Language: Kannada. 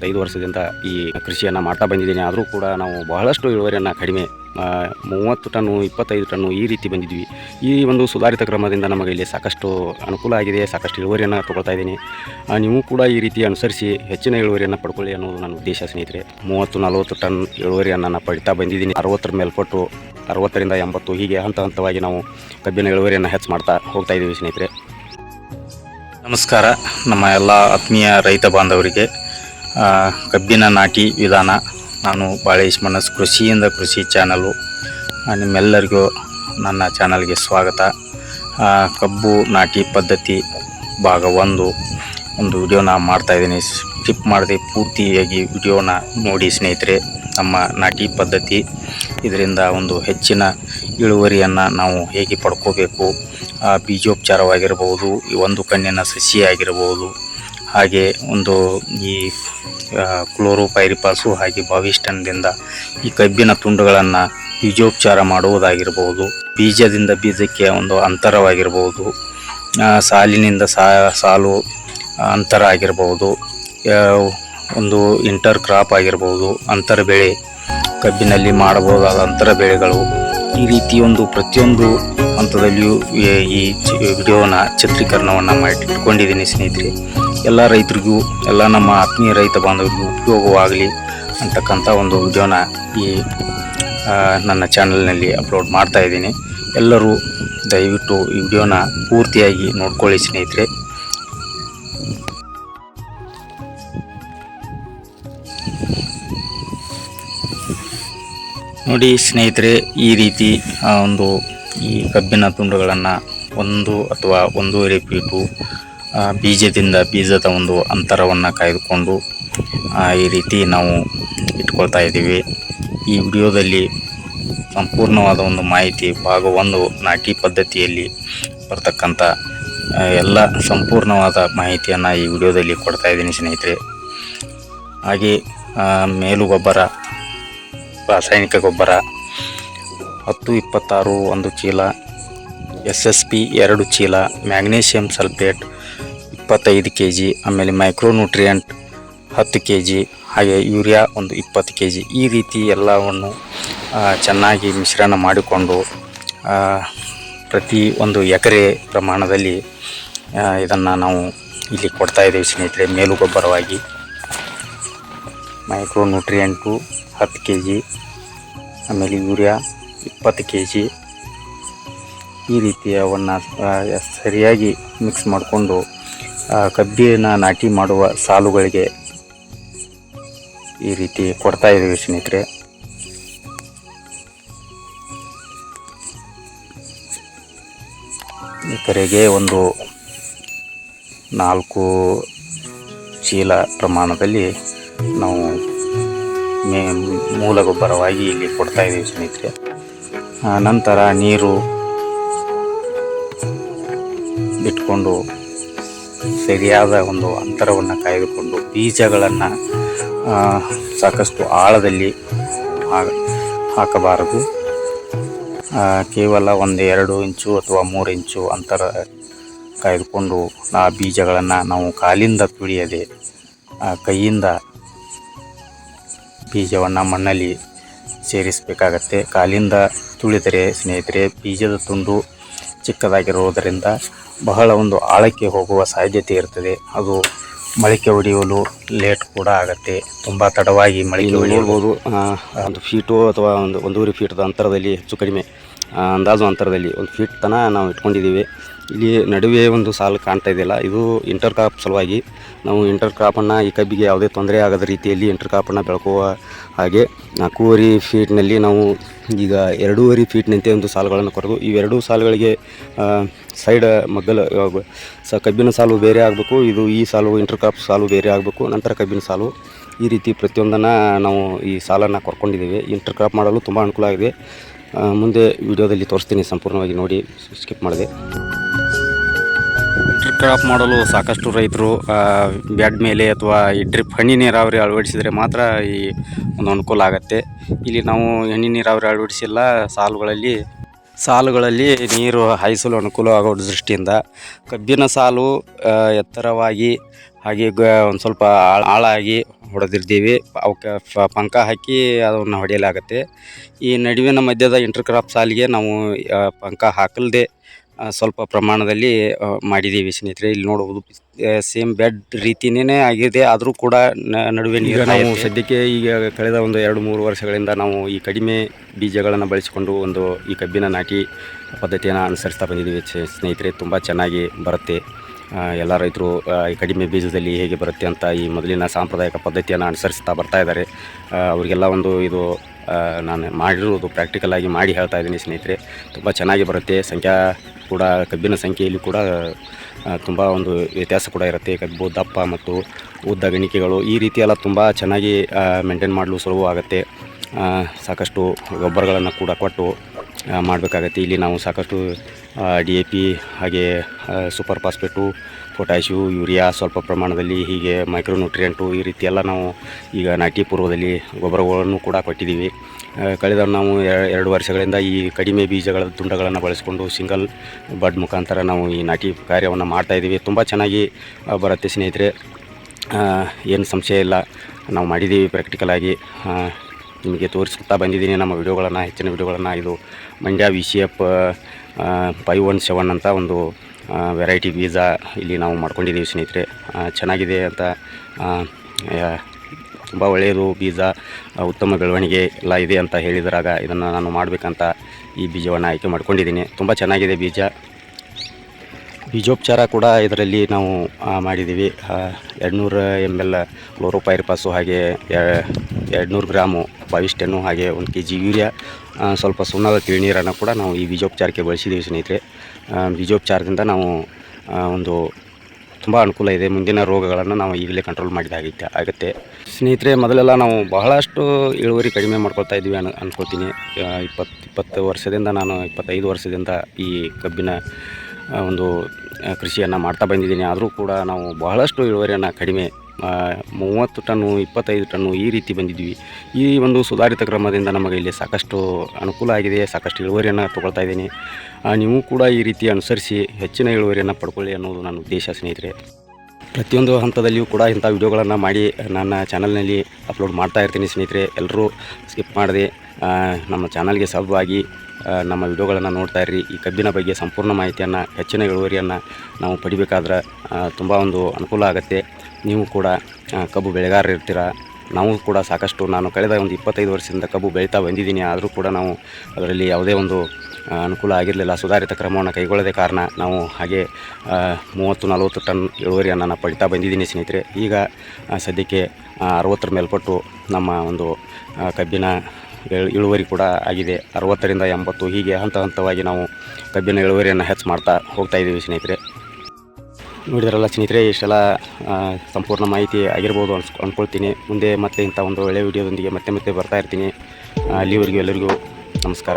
ಇಪ್ಪತ್ತೈದು ವರ್ಷದಿಂದ ಈ ಕೃಷಿಯನ್ನು ಮಾಡ್ತಾ ಬಂದಿದ್ದೀನಿ. ಆದರೂ ಕೂಡ ನಾವು ಬಹಳಷ್ಟು ಇಳುವರಿಯನ್ನು ಕಡಿಮೆ ಮೂವತ್ತು ಟನ್ನು, ಇಪ್ಪತ್ತೈದು ಟನ್ನು ಈ ರೀತಿ ಬಂದಿದ್ವಿ. ಈ ಒಂದು ಸುಧಾರಿತ ಕ್ರಮದಿಂದ ನಮಗೆ ಇಲ್ಲಿ ಸಾಕಷ್ಟು ಅನುಕೂಲ ಆಗಿದೆ, ಸಾಕಷ್ಟು ಇಳುವರಿಯನ್ನು ತೊಗೊಳ್ತಾ ಇದ್ದೀನಿ. ನೀವು ಕೂಡ ಈ ರೀತಿ ಅನುಸರಿಸಿ ಹೆಚ್ಚಿನ ಇಳುವರಿಯನ್ನು ಪಡ್ಕೊಳ್ಳಿ ಅನ್ನೋದು ನನ್ನ ಉದ್ದೇಶ ಸ್ನೇಹಿತರೆ. ಮೂವತ್ತು, ನಲವತ್ತು ಟನ್ ಇಳುವರಿಯನ್ನು ನಾನು ಪಡಿತಾ ಬಂದಿದ್ದೀನಿ. ಅರವತ್ತರ ಮೇಲ್ಪಟ್ಟು, ಅರವತ್ತರಿಂದ ಎಂಬತ್ತು ಹೀಗೆ ಹಂತ ಹಂತವಾಗಿ ನಾವು ಕಬ್ಬಿನ ಇಳುವರಿಯನ್ನು ಹೆಚ್ಚು ಮಾಡ್ತಾ ಹೋಗ್ತಾ ಇದ್ದೀವಿ ಸ್ನೇಹಿತರೆ. ನಮಸ್ಕಾರ. ನಮ್ಮ ಎಲ್ಲ ಆತ್ಮೀಯ ರೈತ ಬಾಂಧವರಿಗೆ ಕಬ್ಬಿನ ನಾಟಿ ವಿಧಾನ ನಾನು ಬಾಳೇಶ್ ಮನಸ್ ಕೃಷಿಯಿಂದ ಕೃಷಿ ಚಾನಲು ನಿಮ್ಮೆಲ್ಲರಿಗೂ ನನ್ನ ಚಾನಲ್ಗೆ ಸ್ವಾಗತ. ಕಬ್ಬು ನಾಟಿ ಪದ್ಧತಿ ಭಾಗ ಒಂದು. ಒಂದು ವಿಡಿಯೋನ ಮಾಡ್ತಾಯಿದ್ದೀನಿ ಸ್ಕಿಪ್ ಮಾಡದೆ ಪೂರ್ತಿಯಾಗಿ ವಿಡಿಯೋನ ನೋಡಿ ಸ್ನೇಹಿತರೆ, ನಮ್ಮ ನಾಟಿ ಪದ್ಧತಿ. ಇದರಿಂದ ಒಂದು ಹೆಚ್ಚಿನ ಇಳುವರಿಯನ್ನು ನಾವು ಹೇಗೆ ಪಡ್ಕೋಬೇಕು ಬೀಜೋಪಚಾರವಾಗಿರ್ಬೋದು, ಈ ಒಂದು ಕಣ್ಣಿನ ಸಸಿ ಆಗಿರಬಹುದು ಹಾಗೆ ಒಂದು ಈ ಕ್ಲೋರೋಪೈರಿಪಾಸು ಹಾಗೆ ಬಾವಿಸ್ಟನ್ದಿಂದ ಈ ಕಬ್ಬಿನ ತುಂಡುಗಳನ್ನು ಬೀಜೋಪಚಾರ ಮಾಡುವುದಾಗಿರ್ಬೋದು. ಬೀಜದಿಂದ ಬೀಜಕ್ಕೆ ಒಂದು ಅಂತರವಾಗಿರ್ಬೋದು. ಸಾಲಿನಿಂದ ಸಾಲು ಅಂತರ ಆಗಿರ್ಬೋದು. ಒಂದು ಇಂಟರ್ ಕ್ರಾಪ್ ಆಗಿರ್ಬೋದು. ಅಂತರ ಬೆಳೆ ಕಬ್ಬಿನಲ್ಲಿ ಮಾಡಬಹುದಾದ ಅಂತರ ಬೆಳೆಗಳು ಈ ರೀತಿಯೊಂದು ಪ್ರತಿಯೊಂದು ಹಂತದಲ್ಲಿಯೂ ಈ- ವಿಡಿಯೋನ ಚಿತ್ರೀಕರಣವನ್ನು ಮಾಡಿಟ್ಕೊಂಡಿದ್ದೀನಿ ಸ್ನೇಹಿತರೆ. ಎಲ್ಲ ರೈತರಿಗೂ, ಎಲ್ಲ ನಮ್ಮ ಆತ್ಮೀಯ ರೈತ ಬಾಂಧವರಿಗೂ ಉಪಯೋಗವಾಗಲಿ ಅಂತಕ್ಕಂಥ ಒಂದು ವಿಡಿಯೋನ ಈ ನನ್ನ ಚಾನಲ್ನಲ್ಲಿ ಅಪ್ಲೋಡ್ ಮಾಡ್ತಾ ಇದ್ದೀನಿ. ಎಲ್ಲರೂ ದಯವಿಟ್ಟು ಈ ವಿಡಿಯೋನ ಪೂರ್ತಿಯಾಗಿ ನೋಡ್ಕೊಳ್ಳಿ ಸ್ನೇಹಿತರೆ. ನೋಡಿ ಸ್ನೇಹಿತರೆ, ಈ ರೀತಿ ಒಂದು ಈ ಕಬ್ಬಿನ ತುಂಡುಗಳನ್ನು ಒಂದು ಅಥವಾ ಒಂದೂವರೆ ಫೀಟು ಬೀಜದಿಂದ ಬೀಜದ ಒಂದು ಅಂತರವನ್ನು ಕಾಯ್ದುಕೊಂಡು ಈ ರೀತಿ ನಾವು ಇಟ್ಕೊಳ್ತಾ ಇದ್ದೀವಿ. ಈ ವಿಡಿಯೋದಲ್ಲಿ ಸಂಪೂರ್ಣವಾದ ಒಂದು ಮಾಹಿತಿ ಭಾಗ ಒಂದು ನಾಟಿ ಪದ್ಧತಿಯಲ್ಲಿ ಬರ್ತಕ್ಕಂಥ ಎಲ್ಲ ಸಂಪೂರ್ಣವಾದ ಮಾಹಿತಿಯನ್ನು ಈ ವಿಡಿಯೋದಲ್ಲಿ ಕೊಡ್ತಾ ಇದ್ದೀನಿ ಸ್ನೇಹಿತರೆ. ಹಾಗೆ ಮೇಲು ಗೊಬ್ಬರ ರಾಸಾಯನಿಕ ಗೊಬ್ಬರ, ಹತ್ತು, ಇಪ್ಪತ್ತಾರು, ಒಂದು ಚೀಲ, ಎಸ್ ಎಸ್ ಪಿ ಎರಡು ಚೀಲ ಮ್ಯಾಗ್ನೀಷಿಯಂ ಸಲ್ಫೇಟ್ ಇಪ್ಪತ್ತೈದು ಕೆ ಜಿ ಆಮೇಲೆ ಮೈಕ್ರೋನ್ಯೂಟ್ರಿಯಂಟ್ ಹತ್ತು ಕೆ ಜಿ ಹಾಗೆ ಯೂರಿಯಾ ಒಂದು ಇಪ್ಪತ್ತು ಕೆ ಜಿ ಈ ರೀತಿ ಎಲ್ಲವನ್ನು ಚೆನ್ನಾಗಿ ಮಿಶ್ರಣ ಮಾಡಿಕೊಂಡು ಪ್ರತಿ ಒಂದು ಎಕರೆ ಪ್ರಮಾಣದಲ್ಲಿ ಇದನ್ನು ನಾವು ಇಲ್ಲಿ ಕೊಡ್ತಾ ಇದ್ದೇವೆ ಸ್ನೇಹಿತರೆ ಮೇಲು ಗೊಬ್ಬರವಾಗಿ ಮೈಕ್ರೋ ನ್ಯೂಟ್ರಿಯೆಂಟು ಹತ್ತು ಕೆ ಜಿ ಆಮೇಲೆ ಯೂರಿಯಾ ಇಪ್ಪತ್ತು ಕೆ ಜಿ ಈ ರೀತಿ ಅವನ್ನು ಸರಿಯಾಗಿ ಮಿಕ್ಸ್ ಮಾಡಿಕೊಂಡು ಕಬ್ಬಿನ ನಾಟಿ ಮಾಡುವ ಸಾಲುಗಳಿಗೆ ಈ ರೀತಿ ಕೊಡ್ತಾ ಇದ್ದೀವಿ ಸ್ನೇಹಿತರೆ. ಎಕರೆಗೆ ಒಂದು ನಾಲ್ಕು ಚೀಲ ಪ್ರಮಾಣದಲ್ಲಿ ನಾವು ಮೇ ಮೂಲ ಗೊಬ್ಬರವಾಗಿ ಇಲ್ಲಿ ಕೊಡ್ತಾ ಇದ್ದೀವಿ ಸ್ನೇಹಿತರೆ. ನಂತರ ನೀರು ಬಿಟ್ಕೊಂಡು ಸರಿಯಾದ ಒಂದು ಅಂತರವನ್ನು ಕಾಯ್ದುಕೊಂಡು ಬೀಜಗಳನ್ನು ಸಾಕಷ್ಟು ಆಳದಲ್ಲಿ ಹಾಕಬಾರದು. ಕೇವಲ ಒಂದು ಎರಡು ಇಂಚು ಅಥವಾ ಮೂರು ಇಂಚು ಅಂತರ ಕಾಯ್ದುಕೊಂಡು ಆ ಬೀಜಗಳನ್ನು ನಾವು ಕಾಲಿಂದ ತುಳಿಯದೆ ಕೈಯಿಂದ ಬೀಜವನ್ನು ಮಣ್ಣಲ್ಲಿ ಸೇರಿಸಬೇಕಾಗತ್ತೆ. ಕಾಲಿಂದ ತುಳಿದರೆ ಸ್ನೇಹಿತರೆ ಬೀಜದ ತುಂಡು ಚಿಕ್ಕದಾಗಿರುವುದರಿಂದ ಬಹಳ ಒಂದು ಆಳಕ್ಕೆ ಹೋಗುವ ಸಾಧ್ಯತೆ ಇರ್ತದೆ. ಅದು ಮೊಳಕೆ ಹೊಡೆಯಲು ಲೇಟ್ ಕೂಡ ಆಗತ್ತೆ. ತುಂಬ ತಡವಾಗಿ ಮೊಳಕೆ ಆ, ಒಂದು ಫೀಟು ಅಥವಾ ಒಂದು ಒಂದೂವರೆ ಫೀಟದ ಅಂತರದಲ್ಲಿ ಹೆಚ್ಚು ಕಡಿಮೆ ಅಂದಾಜು ಅಂತರದಲ್ಲಿ ಒಂದು ಫೀಟ್ ತನ ನಾವು ಇಟ್ಕೊಂಡಿದ್ದೀವಿ. ಇಲ್ಲಿ ನಡುವೆ ಒಂದು ಸಾಲು ಕಾಣ್ತಾ ಇದೆಯಲ್ಲ, ಇದು ಇಂಟರ್ ಕ್ರಾಪ್ ಸಲುವಾಗಿ. ನಾವು ಇಂಟರ್ ಕ್ರಾಪನ್ನು ಈ ಕಬ್ಬಿಗೆ ಯಾವುದೇ ತೊಂದರೆ ಆಗದ ರೀತಿಯಲ್ಲಿ ಇಂಟರ್ ಕ್ರಾಪನ್ನು ಬೆಳ್ಕುವ ಹಾಗೆ ನಾಲ್ಕೂವರೆ ಫೀಟ್ನಲ್ಲಿ ನಾವು ಈಗ ಎರಡೂವರೆ ಫೀಟ್ನಂತೆ ಒಂದು ಸಾಲುಗಳನ್ನು ಕೊರೆದು ಇವೆರಡೂ ಸಾಲುಗಳಿಗೆ ಸೈಡ್ ಮಗ್ಗಲ ಸ, ಕಬ್ಬಿನ ಸಾಲು ಬೇರೆ ಆಗಬೇಕು, ಇದು ಈ ಸಾಲು ಇಂಟರ್ ಕ್ರಾಪ್ ಸಾಲು ಬೇರೆ ಆಗಬೇಕು, ನಂತರ ಕಬ್ಬಿನ ಸಾಲು. ಈ ರೀತಿ ಪ್ರತಿಯೊಂದನ್ನು ನಾವು ಈ ಸಾಲನ್ನು ಕೊರ್ಕೊಂಡಿದ್ದೀವಿ. ಇಂಟರ್ ಕ್ರಾಪ್ ಮಾಡಲು ತುಂಬ ಅನುಕೂಲ ಆಗಿದೆ. ಮುಂದೆ ವಿಡಿಯೋದಲ್ಲಿ ತೋರಿಸ್ತೀನಿ, ಸಂಪೂರ್ಣವಾಗಿ ನೋಡಿ, ಸ್ಕಿಪ್ ಮಾಡಿದೆ. ಕ್ರಾಪ್ ಮಾಡಲು ಸಾಕಷ್ಟು ರೈತರು ಬ್ಯಾಡ್ ಮೇಲೆ ಅಥವಾ ಈ ಡ್ರಿಪ್ ಹನಿ ನೀರಾವರಿ ಅಳವಡಿಸಿದರೆ ಮಾತ್ರ ಈ ಒಂದು ಅನುಕೂಲ ಆಗುತ್ತೆ. ಇಲ್ಲಿ ನಾವು ಹನಿ ನೀರಾವರಿ ಅಳವಡಿಸಿಲ್ಲ, ಸಾಲುಗಳಲ್ಲಿ ಸಾಲುಗಳಲ್ಲಿ ನೀರು ಹಾಯಿಸಲು ಅನುಕೂಲ ಆಗೋ ದೃಷ್ಟಿಯಿಂದ ಕಬ್ಬಿನ ಸಾಲು ಎತ್ತರವಾಗಿ ಹಾಗೆ ಗ, ಒಂದು ಸ್ವಲ್ಪ ಆಳ- ಆಳಾಗಿ ಹೊಡೆದಿರ್ತೀವಿ. ಅವಕ್ಕೆ ಪಂಕ ಹಾಕಿ ಅದನ್ನು ಹೊಡೆಯಲಾಗುತ್ತೆ. ಈ ನಡುವಿನ ಮಧ್ಯದ ಇಂಟರ್ ಕ್ರಾಪ್ ಸಾಲಿಗೆ ನಾವು ಪಂಕ ಹಾಕಲ್ದೆ ಸ್ವಲ್ಪ ಪ್ರಮಾಣದಲ್ಲಿ ಮಾಡಿದ್ದೀವಿ ಸ್ನೇಹಿತರೆ. ಇಲ್ಲಿ ನೋಡಬಹುದು ಸೇಮ್ ಬೆಡ್ ರೀತಿನೇ ಆಗಿದೆ. ಆದರೂ ಕೂಡ ನಡುವೆ ನೀರು ನಾವು ಸದ್ಯಕ್ಕೆ ಈಗ ಕಳೆದ ಒಂದು ಎರಡು ಮೂರು ವರ್ಷಗಳಿಂದ ನಾವು ಈ ಕಡಿಮೆ ಬೀಜಗಳನ್ನು ಬಳಸಿಕೊಂಡು ಒಂದು ಈ ಕಬ್ಬಿನ ನಾಟಿ ಪದ್ಧತಿಯನ್ನು ಅನುಸರಿಸ್ತಾ ಬಂದಿದ್ದೀವಿ ಸ್ನೇಹಿತರೆ. ತುಂಬ ಚೆನ್ನಾಗಿ ಬರುತ್ತೆ. ಎಲ್ಲ ರೈತರು ಈ ಕಡಿಮೆ ಬೀಜದಲ್ಲಿ ಹೇಗೆ ಬರುತ್ತೆ ಅಂತ ಈ ಮೊದಲಿನ ಸಾಂಪ್ರದಾಯಿಕ ಪದ್ಧತಿಯನ್ನು ಅನುಸರಿಸ್ತಾ ಬರ್ತಾ ಇದ್ದಾರೆ. ಅವರಿಗೆಲ್ಲ ಒಂದು ಇದು ನಾನು ಮಾಡಿರೋದು ಪ್ರಾಕ್ಟಿಕಲ್ ಆಗಿ ಮಾಡಿ ಹೇಳ್ತಾ ಇದ್ದೀನಿ ಸ್ನೇಹಿತರೆ. ತುಂಬ ಚೆನ್ನಾಗಿ ಬರುತ್ತೆ. ಸಂಖ್ಯಾ ಕೂಡ, ಕಬ್ಬಿನ ಸಂಖ್ಯೆಯಲ್ಲಿ ಕೂಡ ತುಂಬ ಒಂದು ವ್ಯತ್ಯಾಸ ಕೂಡ ಇರುತ್ತೆ. ಕಬ್ಬು, ದಪ್ಪ ಮತ್ತು ಉದ್ದ ಗಣಿಕೆಗಳು ಈ ರೀತಿಯೆಲ್ಲ ತುಂಬ ಚೆನ್ನಾಗಿ ಮೇಂಟೈನ್ ಮಾಡಲು ಸುಲಭ ಆಗುತ್ತೆ ಸಾಕಷ್ಟು ಗೊಬ್ಬರಗಳನ್ನು ಕೂಡ ಕೊಟ್ಟು ಮಾಡಬೇಕಾಗತ್ತೆ. ಇಲ್ಲಿ ನಾವು ಸಾಕಷ್ಟು ಡಿ ಎ ಪಿ ಹಾಗೆ ಸೂಪರ್ ಫಾಸ್ಫೇಟು ಪೊಟ್ಯಾಶು ಯೂರಿಯಾ ಸ್ವಲ್ಪ ಪ್ರಮಾಣದಲ್ಲಿ ಹೀಗೆ ಮೈಕ್ರೋನ್ಯೂಟ್ರಿಯೆಂಟು ಈ ರೀತಿ ಎಲ್ಲ ನಾವು ಈಗ ನಾಟಿ ಪೂರ್ವದಲ್ಲಿ ಗೊಬ್ಬರಗಳನ್ನು ಕೂಡ ಕೊಟ್ಟಿದ್ದೀವಿ. ಕಳೆದ ನಾವು ಎರಡು ವರ್ಷಗಳಿಂದ ಈ ಕಡಿಮೆ ಬೀಜಗಳ ತುಂಡಗಳನ್ನು ಬಳಸಿಕೊಂಡು ಸಿಂಗಲ್ ಬಡ್ ಮುಖಾಂತರ ನಾವು ಈ ನಾಟಿ ಕಾರ್ಯವನ್ನು ಮಾಡ್ತಾಯಿದ್ದೀವಿ ತುಂಬ ಚೆನ್ನಾಗಿ ಬರುತ್ತೆ ಸ್ನೇಹಿತರೆ. ಏನು ಸಂಶಯ ಇಲ್ಲ. ನಾವು ಮಾಡಿದ್ದೀವಿ ಪ್ರಾಕ್ಟಿಕಲಾಗಿ ನಿಮಗೆ ತೋರಿಸ್ತಾ ಬಂದಿದ್ದೀನಿ. ನಮ್ಮ ವಿಡಿಯೋಗಳನ್ನು, ಹೆಚ್ಚಿನ ವಿಡಿಯೋಗಳನ್ನು ಇದು Mandya V C F five one seven ಅಂತ ಒಂದು ವೆರೈಟಿ ಬೀಜ ಇಲ್ಲಿ ನಾವು ಮಾಡ್ಕೊಂಡಿದ್ದೀವಿ ಸ್ನೇಹಿತರೆ. ಚೆನ್ನಾಗಿದೆ ಅಂತ ತುಂಬ ಒಳ್ಳೆಯದು ಬೀಜ ಉತ್ತಮ ಬೆಳವಣಿಗೆ ಎಲ್ಲ ಇದೆ ಅಂತ ಹೇಳಿದ್ರಾಗ ಇದನ್ನು ನಾನು ಮಾಡಬೇಕಂತ ಈ ಬೀಜವನ್ನು ಆಯ್ಕೆ ಮಾಡ್ಕೊಂಡಿದ್ದೀನಿ. ತುಂಬ ಚೆನ್ನಾಗಿದೆ ಬೀಜ. ಬೀಜೋಪಚಾರ ಕೂಡ ಇದರಲ್ಲಿ ನಾವು ಮಾಡಿದ್ದೀವಿ. ಎರಡುನೂರು ಎಂ ಎಲ್ ಕ್ಲೋರೋಪೈರ್ಪಾಸು ಹಾಗೆ ಎರಡುನೂರು ಗ್ರಾಮು ಬಾವಿಷ್ಟೆನ್ನು ಹಾಗೆ ಒಂದು ಕೆ ಜಿ ಯೂರಿಯಾ ಸ್ವಲ್ಪ ಸುಣ್ಣದ ತಿಳಿನೀರನ್ನು ಕೂಡ ನಾವು ಈ ಬೀಜೋಪಚಾರಕ್ಕೆ ಬಳಸಿದ್ದೀವಿ ಸ್ನೇಹಿತರೆ. ಬೀಜೋಪಚಾರದಿಂದ ನಾವು ಒಂದು ತುಂಬ ಅನುಕೂಲ ಇದೆ. ಮುಂದಿನ ರೋಗಗಳನ್ನು ನಾವು ಈಗಲೇ ಕಂಟ್ರೋಲ್ ಮಾಡಿದಾಗೈತೆ ಆಗುತ್ತೆ. ಸ್ನೇಹಿತರೆ, ಮೊದಲೆಲ್ಲ ನಾವು ಬಹಳಷ್ಟು ಇಳುವರಿ ಕಡಿಮೆ ಮಾಡ್ಕೊಳ್ತಾ ಇದ್ವಿ ಅನ್, ಅನ್ಕೋತೀನಿ. ಇಪ್ಪತ್ತು ಇಪ್ಪತ್ತು ವರ್ಷದಿಂದ ನಾನು, ಇಪ್ಪತ್ತೈದು ವರ್ಷದಿಂದ ಈ ಕಬ್ಬಿನ ಒಂದು ಕೃಷಿಯನ್ನು ಮಾಡ್ತಾ ಬಂದಿದ್ದೀನಿ. ಆದರೂ ಕೂಡ ನಾವು ಬಹಳಷ್ಟು ಇಳುವರಿಯನ್ನು ಕಡಿಮೆ ಮೂವತ್ತು ಟನ್ನು ಇಪ್ಪತ್ತೈದು ಟನ್ನು ಈ ರೀತಿ ಬಂದಿದ್ವಿ ಈ ಒಂದು ಸುಧಾರಿತ ಕ್ರಮದಿಂದ ನಮಗೆ ಇಲ್ಲಿ ಸಾಕಷ್ಟು ಅನುಕೂಲ ಆಗಿದೆ ಸಾಕಷ್ಟು ಇಳುವರಿಯನ್ನು ತೊಗೊಳ್ತಾ ಇದ್ದೀನಿ. ನೀವು ಕೂಡ ಈ ರೀತಿ ಅನುಸರಿಸಿ ಹೆಚ್ಚಿನ ಇಳುವರಿಯನ್ನು ಪಡ್ಕೊಳ್ಳಿ ಅನ್ನೋದು ನನ್ನ ಉದ್ದೇಶ ಸ್ನೇಹಿತರೆ. ಪ್ರತಿಯೊಂದು ಹಂತದಲ್ಲಿಯೂ ಕೂಡ ಇಂಥ ವಿಡಿಯೋಗಳನ್ನು ಮಾಡಿ ನನ್ನ ಚಾನಲ್ನಲ್ಲಿ ಅಪ್ಲೋಡ್ ಮಾಡ್ತಾ ಇರ್ತೀನಿ ಸ್ನೇಹಿತರೆ. ಎಲ್ಲರೂ ಸ್ಕಿಪ್ ಮಾಡದೆ ನಮ್ಮ ಚಾನಲ್ಗೆ ಸಬ್ ಆ, ನಮ್ಮ ವಿಡಿಯೋಗಳನ್ನು ನೋಡ್ತಾ ಇರ್ರಿ. ಈ ಕಬ್ಬಿನ ಬಗ್ಗೆ ಸಂಪೂರ್ಣ ಮಾಹಿತಿಯನ್ನು, ಹೆಚ್ಚಿನ ಇಳುವರಿಯನ್ನು ನಾವು ಪಡಿಬೇಕಾದ್ರೆ ತುಂಬ ಒಂದು ಅನುಕೂಲ ಆಗುತ್ತೆ. ನೀವು ಕೂಡ ಕಬ್ಬು ಬೆಳೆಗಾರರು ಇರ್ತೀರ? ನಾವು ಕೂಡ ಸಾಕಷ್ಟು, ನಾನು ಕಳೆದ ಒಂದು ಇಪ್ಪತ್ತೈದು ವರ್ಷದಿಂದ ಕಬ್ಬು ಬೆಳೀತಾ ಬಂದಿದ್ದೀನಿ. ಆದರೂ ಕೂಡ ನಾವು ಅದರಲ್ಲಿ ಯಾವುದೇ ಒಂದು ಅನುಕೂಲ ಆಗಿರಲಿಲ್ಲ. ಸುಧಾರಿತ ಕ್ರಮವನ್ನು ಕೈಗೊಳ್ಳದೆ ಕಾರಣ ನಾವು ಹಾಗೆ ಮೂವತ್ತು, ನಲವತ್ತು ಟನ್ ಇಳುವರಿಯನ್ನು ನಾನು ಪಡಿತಾ ಬಂದಿದ್ದೀನಿ ಸ್ನೇಹಿತರೆ. ಈಗ ಸದ್ಯಕ್ಕೆ ಅರವತ್ತರ ಮೇಲ್ಪಟ್ಟು ನಮ್ಮ ಒಂದು ಕಬ್ಬಿನ ಇಳುವರಿ ಕೂಡ ಆಗಿದೆ. ಅರವತ್ತರಿಂದ ಎಂಬತ್ತು. ಹೀಗೆ ಹಂತ ಹಂತವಾಗಿ ನಾವು ಕಬ್ಬಿನ ಇಳುವರಿಯನ್ನು ಹೆಚ್ಚು ಮಾಡ್ತಾ ಹೋಗ್ತಾ ಇದ್ದೀವಿ ಸ್ನೇಹಿತರೆ. ನೋಡಿದ್ರಲ್ಲ ಸ್ನೇಹಿತರೆ, ಇಷ್ಟೆಲ್ಲ ಸಂಪೂರ್ಣ ಮಾಹಿತಿ ಆಗಿರ್ಬೋದು ಅನ್ಸ್ ಅಂದ್ಕೊಳ್ತೀನಿ ಮುಂದೆ ಮತ್ತೆ ಇಂಥ ಒಂದು ಒಳ್ಳೆಯ ವಿಡಿಯೋದೊಂದಿಗೆ ಮತ್ತೆ ಮತ್ತೆ ಬರ್ತಾ ಇರ್ತೀನಿ. ಅಲ್ಲಿವರೆಗೂ ಎಲ್ಲರಿಗೂ ನಮಸ್ಕಾರ